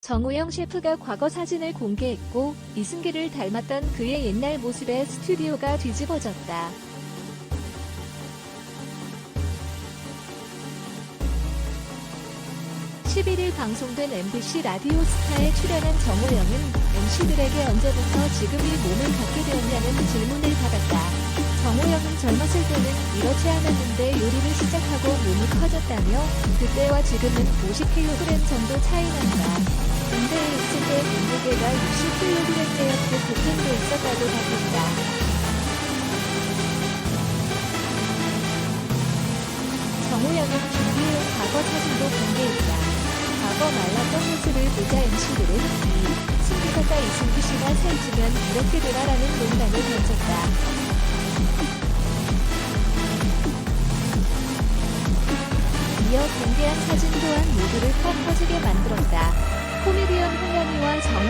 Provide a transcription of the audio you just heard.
정우영 셰프가 과거 사진을 공개했고 이승기를 닮았던 그의 옛날 모습에 스튜디오가 뒤집어졌다. 11일 방송된 MBC 라디오 스타에 출연한 정우영은 MC들에게 언제부터 지금 이 몸을 갖게 되었냐는 질문을 받았다. 정우영은 젊었을 때는 이렇지 않았는데 요리를 시작하고 커졌다며 그때와 지금은 50kg 정도 차이 난다. 군대에 있을 때 몸무게가 60kg대였고 도핑도 있었다고 밝혔다. 정우영은 준비해온 과거 사진도 공개했다. 과거 말랐던 모습을 보자 MC들은 이 승기사가 이승기 씨가 살찌면 이렇게 되라라는 농담을 던졌다. 이어 공개한 사진 또한 모두를 퍽 퍼지게 만들었다. 코미디언 홍현희와 정